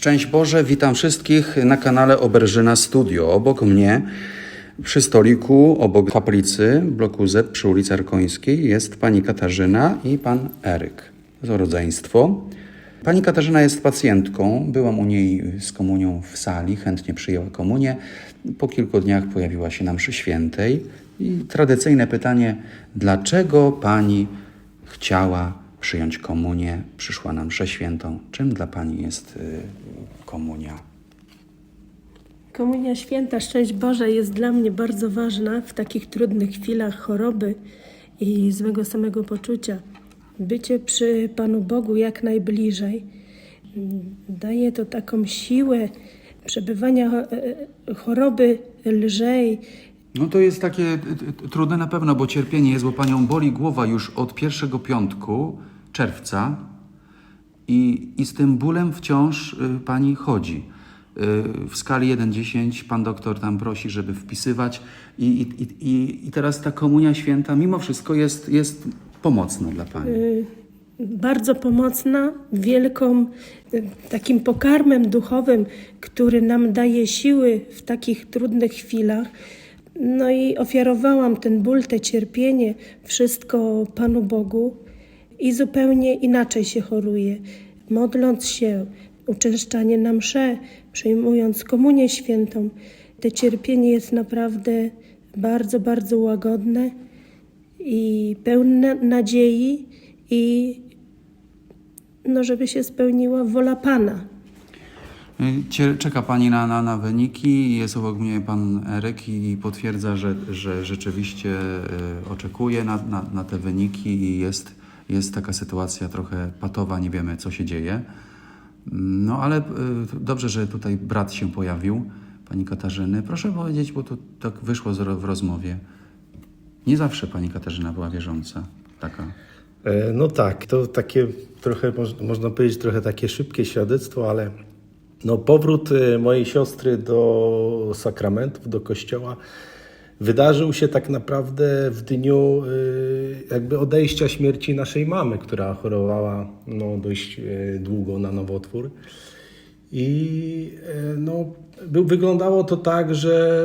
Szczęść Boże, witam wszystkich na kanale Oberżyna Studio. Obok mnie, przy stoliku, obok kaplicy bloku Z przy ulicy Arkońskiej jest pani Katarzyna i pan Eryk z rodzeństwo. Pani Katarzyna jest pacjentką, byłam u niej z komunią w sali, chętnie przyjęła komunię. Po kilku dniach pojawiła się na mszy świętej i tradycyjne pytanie, dlaczego pani chciała przyjąć komunię, przyszła na mszę świętą. Czym dla pani jest y, komunia? Komunia Święta, szczęść Boże jest dla mnie bardzo ważna w takich trudnych chwilach choroby i złego samego poczucia. Bycie przy Panu Bogu jak najbliżej daje to taką siłę przebywania e, e, choroby lżej. No to jest takie y, y, trudne na pewno, bo cierpienie jest, bo panią boli głowa już od pierwszego piątku czerwca i, i z tym bólem wciąż y, pani chodzi. Y, w skali 1-10 pan doktor tam prosi, żeby wpisywać i, i, i, i teraz ta komunia święta mimo wszystko jest, jest pomocna dla pani. bardzo pomocna, wielką y, takim pokarmem duchowym, który nam daje siły w takich trudnych chwilach. No i ofiarowałam ten ból, te cierpienie, wszystko Panu Bogu i zupełnie inaczej się choruję. Modląc się, uczęszczanie na msze, przyjmując komunię świętą, te cierpienie jest naprawdę bardzo, bardzo łagodne i pełne nadziei i no, żeby się spełniła wola Pana. Czeka Pani na, na, na wyniki, jest obok mnie Pan Eryk i potwierdza, że, że rzeczywiście e, oczekuje na, na, na te wyniki i jest, jest taka sytuacja trochę patowa, nie wiemy co się dzieje. No ale e, dobrze, że tutaj brat się pojawił, Pani Katarzyny. Proszę powiedzieć, bo to tak wyszło w rozmowie. Nie zawsze Pani Katarzyna była wierząca, taka. E, No tak, to takie trochę, moż- można powiedzieć, trochę takie szybkie świadectwo, ale no, powrót e, mojej siostry do sakramentów, do kościoła wydarzył się tak naprawdę w dniu e, jakby odejścia śmierci naszej mamy, która chorowała no, dość e, długo na nowotwór. I no, wyglądało to tak, że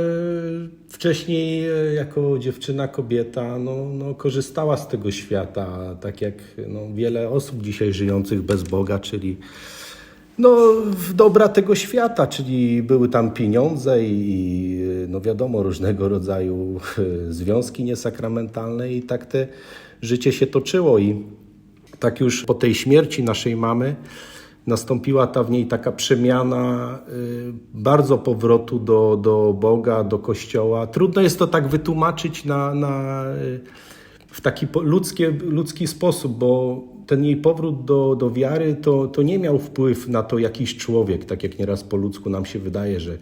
wcześniej jako dziewczyna, kobieta no, no, korzystała z tego świata, tak jak no, wiele osób dzisiaj żyjących bez Boga, czyli no, dobra tego świata, czyli były tam pieniądze i no wiadomo, różnego rodzaju e, związki niesakramentalne i tak te życie się toczyło i tak już po tej śmierci naszej mamy nastąpiła ta w niej taka przemiana y, bardzo powrotu do, do Boga, do Kościoła. Trudno jest to tak wytłumaczyć na, na, y, w taki ludzkie, ludzki sposób, bo ten jej powrót do, do wiary to, to nie miał wpływ na to jakiś człowiek, tak jak nieraz po ludzku nam się wydaje, że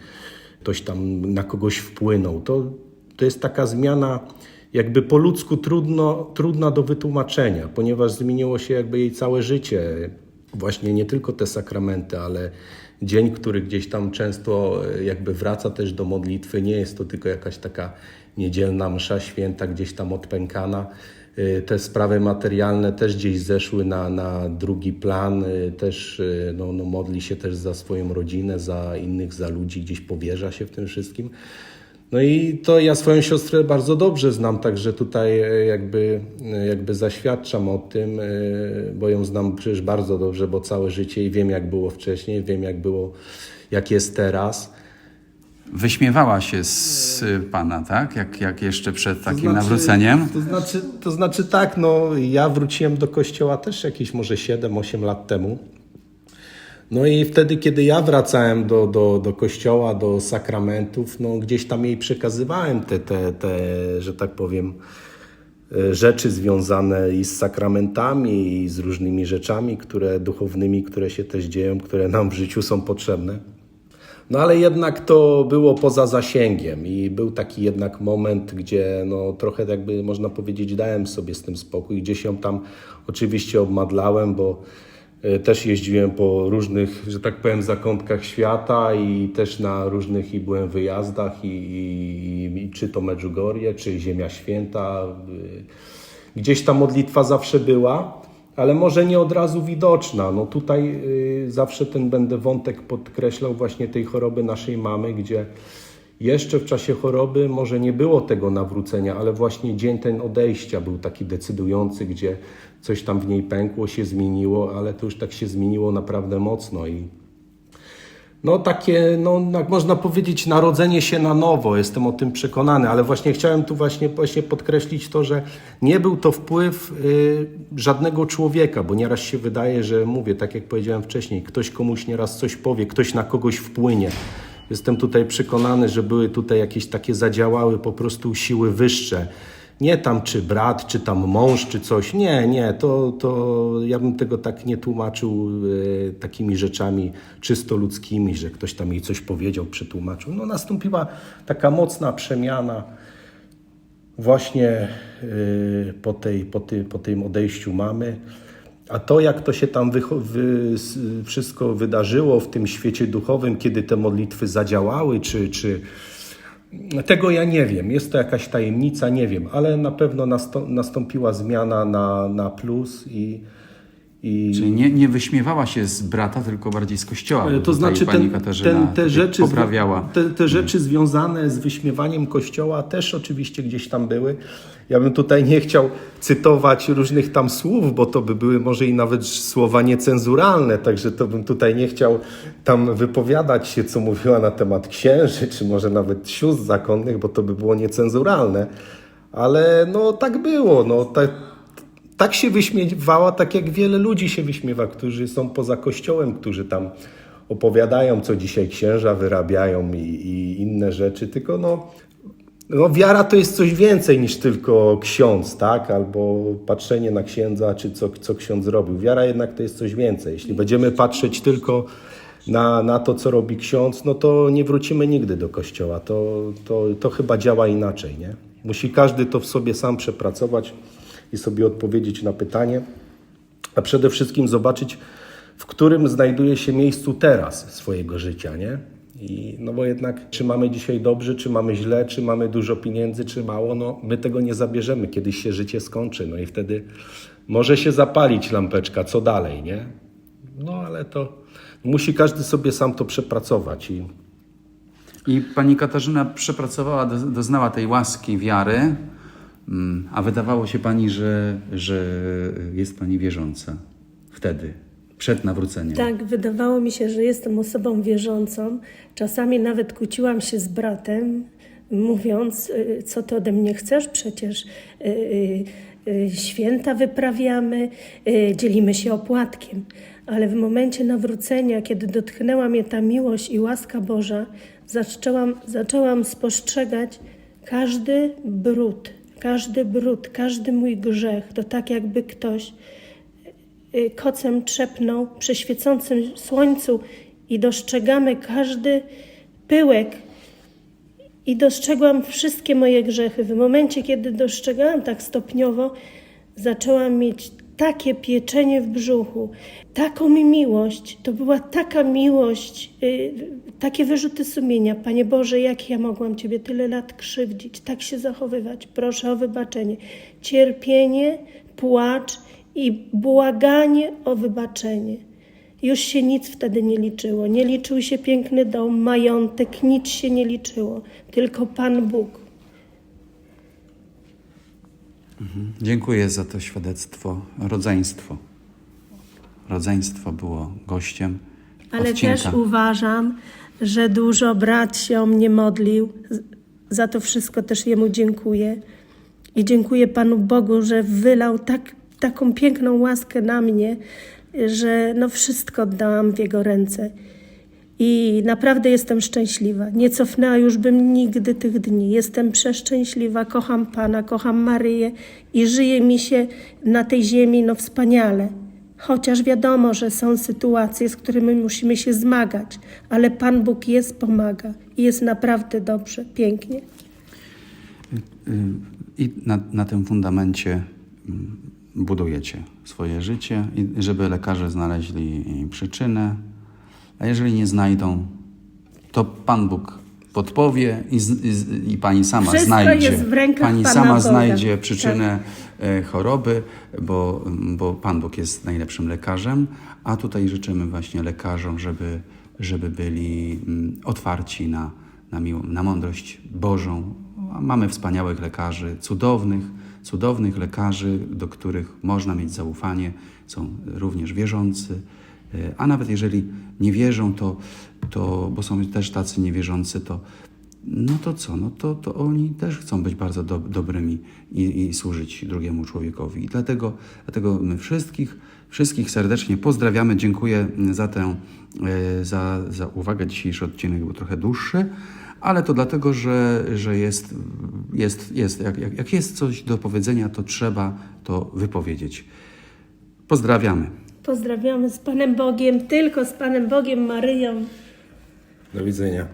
ktoś tam na kogoś wpłynął. To, to jest taka zmiana jakby po ludzku trudno, trudna do wytłumaczenia, ponieważ zmieniło się jakby jej całe życie. Właśnie nie tylko te sakramenty, ale dzień, który gdzieś tam często jakby wraca też do modlitwy. Nie jest to tylko jakaś taka niedzielna msza święta, gdzieś tam odpękana. E, Te sprawy materialne też gdzieś zeszły na, na drugi plan. E, Też e, no, no, modli się też za swoją rodzinę, za innych, za ludzi, gdzieś powierza się w tym wszystkim. No i to ja swoją siostrę bardzo dobrze znam, także tutaj e, jakby, e, jakby zaświadczam o tym, e, bo ją znam przecież bardzo dobrze, bo całe życie i wiem jak było wcześniej, wiem jak było, jak jest teraz. Wyśmiewała się z Pana, tak? Jak, jak jeszcze przed takim znaczy- nawróceniem. To znaczy, to znaczy tak, no ja wróciłem do kościoła też jakieś może 7-8 lat temu. No i wtedy, kiedy ja wracałem do, do, do kościoła, do sakramentów, no gdzieś tam jej przekazywałem te, te, te że tak powiem, e, rzeczy związane i z sakramentami, i z różnymi rzeczami, które duchownymi, które się też dzieją, które nam w życiu są potrzebne. No ale jednak to było poza zasięgiem i był taki jednak moment, gdzie no trochę jakby można powiedzieć dałem sobie z tym spokój. Gdzieś ją tam oczywiście obmadlałem, bo e, też jeździłem po różnych, że tak powiem, zakątkach świata i też na różnych i byłem wyjazdach i, i, i czy to Medjugorje, czy Ziemia Święta. y, Gdzieś ta modlitwa zawsze była. Ale może nie od razu widoczna. No tutaj y, zawsze ten będę wątek podkreślał właśnie tej choroby naszej mamy, gdzie jeszcze w czasie choroby może nie było tego nawrócenia, ale właśnie dzień ten odejścia był taki decydujący, gdzie coś tam w niej pękło, się zmieniło, ale to już tak się zmieniło naprawdę mocno i no takie, no jak można powiedzieć, narodzenie się na nowo, jestem o tym przekonany, ale właśnie chciałem tu właśnie, właśnie podkreślić to, że nie był to wpływ y, żadnego człowieka, bo nieraz się wydaje, że mówię, tak jak powiedziałem wcześniej, ktoś komuś nieraz coś powie, ktoś na kogoś wpłynie. Jestem tutaj przekonany, że były tutaj jakieś takie zadziałały po prostu siły wyższe. Nie tam czy brat, czy tam mąż, czy coś. Nie, nie, to, to ja bym tego tak nie tłumaczył e, takimi rzeczami czysto ludzkimi, że ktoś tam jej coś powiedział, przetłumaczył. No nastąpiła taka mocna przemiana właśnie y, po, tej, po, ty, po tym odejściu mamy. A to, jak to się tam wy, wszystko wydarzyło w tym świecie duchowym, kiedy te modlitwy zadziałały, czy, czy tego ja nie wiem. Jest to jakaś tajemnica, nie wiem, ale na pewno nastąpiła zmiana na, na plus i, i Czyli nie, nie wyśmiewała się z brata, tylko bardziej z kościoła. bo to znaczy ten, ten, te, rzeczy, poprawiała. te, te rzeczy związane z wyśmiewaniem Kościoła też oczywiście gdzieś tam były. Ja bym tutaj nie chciał cytować różnych tam słów, bo to by były może i nawet słowa niecenzuralne, także to bym tutaj nie chciał tam wypowiadać się, co mówiła na temat księży, czy może nawet sióstr zakonnych, bo to by było niecenzuralne. Ale no tak było, no tak, tak się wyśmiewała, tak jak wiele ludzi się wyśmiewa, którzy są poza kościołem, którzy tam opowiadają, co dzisiaj księża wyrabiają i, i inne rzeczy, tylko no, no wiara to jest coś więcej niż tylko ksiądz, tak? Albo patrzenie na księdza, czy co, co ksiądz zrobił. Wiara jednak to jest coś więcej. Jeśli będziemy patrzeć tylko na, na to, co robi ksiądz, no to nie wrócimy nigdy do kościoła. To, to, to chyba działa inaczej, nie? Musi każdy to w sobie sam przepracować i sobie odpowiedzieć na pytanie, a przede wszystkim zobaczyć, w którym znajduje się miejscu teraz swojego życia, nie? I, no bo jednak, czy mamy dzisiaj dobrze, czy mamy źle, czy mamy dużo pieniędzy, czy mało, no my tego nie zabierzemy, kiedyś się życie skończy, no i wtedy może się zapalić lampeczka, co dalej, nie? No ale to musi każdy sobie sam to przepracować i I pani Katarzyna przepracowała, do- doznała tej łaski wiary, a wydawało się pani, że, że jest pani wierząca wtedy, przed nawróceniem. Tak, wydawało mi się, że jestem osobą wierzącą. Czasami nawet kłóciłam się z bratem, mówiąc, y, co ty ode mnie chcesz, przecież y, y, święta wyprawiamy, dzielimy się opłatkiem. Ale w momencie nawrócenia, kiedy dotknęła mnie ta miłość i łaska Boża, zaczęłam, zaczęłam spostrzegać każdy brud, każdy brud, każdy mój grzech. To tak jakby ktoś y, kocem trzepnął przy świecącym słońcu i dostrzegamy każdy pyłek i dostrzegłam wszystkie moje grzechy. W momencie, kiedy dostrzegałam tak stopniowo, zaczęłam mieć takie pieczenie w brzuchu, taką mi miłość. To była taka miłość, y, takie wyrzuty sumienia. Panie Boże, jak ja mogłam Ciebie tyle lat krzywdzić, tak się zachowywać. Proszę o wybaczenie. Cierpienie, płacz i błaganie o wybaczenie. Już się nic wtedy nie liczyło. Nie liczył się piękny dom, majątek, nic się nie liczyło. Tylko Pan Bóg. Dziękuję za to świadectwo. Rodzeństwo. Rodzeństwo było gościem Ale odcinka. też uważam, że dużo brat się o mnie modlił. Za to wszystko też jemu dziękuję. I dziękuję Panu Bogu, że wylał tak, taką piękną łaskę na mnie, że no wszystko oddałam w Jego ręce. I naprawdę jestem szczęśliwa. Nie cofnęła już bym nigdy tych dni. Jestem przeszczęśliwa, kocham Pana, kocham Maryję i żyje mi się na tej ziemi no wspaniale. Chociaż wiadomo, że są sytuacje, z którymi musimy się zmagać, ale Pan Bóg jest, pomaga i jest naprawdę dobrze, pięknie. Y, I na, na tym fundamencie mm, budujecie swoje życie, żeby lekarze znaleźli przyczynę, a jeżeli nie znajdą, to Pan Bóg podpowie i, i, i pani sama Wszystko znajdzie. pani sama Boga. znajdzie przyczynę e, choroby, bo, bo Pan Bóg jest najlepszym lekarzem, a tutaj życzymy właśnie lekarzom, żeby, żeby byli mm, otwarci na, na, mił, na mądrość Bożą. Mamy wspaniałych lekarzy, cudownych, cudownych lekarzy, do których można mieć zaufanie, są również wierzący. E, A nawet jeżeli nie wierzą, to, to bo są też tacy niewierzący, to no to co? No to, to oni też chcą być bardzo do, dobrymi i, i służyć drugiemu człowiekowi. I dlatego, dlatego my wszystkich, wszystkich serdecznie pozdrawiamy. Dziękuję za tę, e, za, za uwagę. Dzisiejszy odcinek był trochę dłuższy, ale to dlatego, że, że jest, jest, jest jak, jak, jak jest coś do powiedzenia, to trzeba to wypowiedzieć. Pozdrawiamy. Pozdrawiamy z Panem Bogiem, tylko z Panem Bogiem, Maryją. Do widzenia.